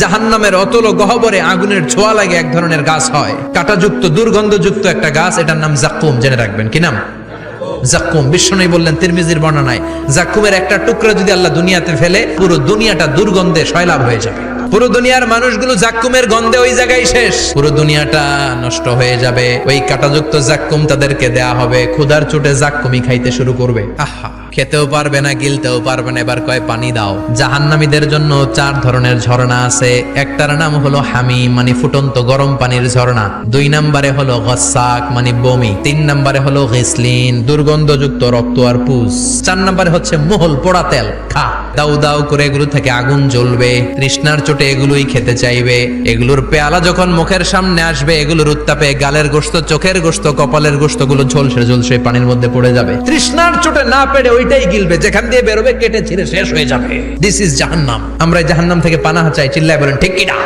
জাহান্নামের অতল গহবরে আগুনের ছোঁয়া লাগে এক ধরনের গাছ হয়। কাঁটাযুক্ত, দুর্গন্ধযুক্ত একটা গাছ, এটার নাম জাকুম জেনে রাখবেন। কি নাম? জাক্কুম। বিষ্ণু বললেন তিরমিজির বর্ণনায় জাকুমের একটা টুকরা যদি আল্লাহ দুনিয়াতে ফেলে, পুরো দুনিয়াটা দুর্গন্ধে সয়লাভ হয়ে যাবে। পুরো দুনিয়ার মানুষগুলো জাক্কুমের গন্ধে ওই জায়গায় শেষ। পুরো দুনিয়াটা নষ্ট হয়ে যাবে। ওই কাটাযুক্ত জাক্কুম তাদেরকে দেয়া হবে। ক্ষুধার চোটে জাক্কুমি খাইতে শুরু করবে। আহা! খেতেও পারবে না, গিলতেও পারবে না। এবার কয়, পানি দাও। জাহান্নামীদের জন্য চার ধরনের ঝর্ণা আছে। একটার নাম হলো হামি মানে ফুটন্ত গরম পানির ঝর্ণা। দুই নম্বরে হলো গসাক মানে বমি। তিন নম্বরে হলো গেসলিন, দুর্গন্ধযুক্ত রক্ত আর পুষ চার নম্বরে হচ্ছে মোহল, পোড়া তেল। খা। দাউ দাউ করে এগুলো থেকে আগুন জ্বলবে। তৃষ্ণার চোটে এগুলোই খেতে চাইবে। এগুলোর পেয়ালা যখন মুখের সামনে আসবে, এগুলোর উত্তাপে গালের গোস্ত চোখের গোস্ত কপালের গোস্তগুলো ঝলসে ঝলসে পানির মধ্যে পড়ে যাবে। তৃষ্ণার চোটে না পেরে ওইটাই গিলবে, যেখান দিয়ে বেরোবে কেটে ছিঁড়ে শেষ হয়ে যাবে। দিস ইজ জাহান্নাম। আমরা জাহান্নাম থেকে পানাহা চাই, চিল্লায় বলেন, ঠিক কিনা?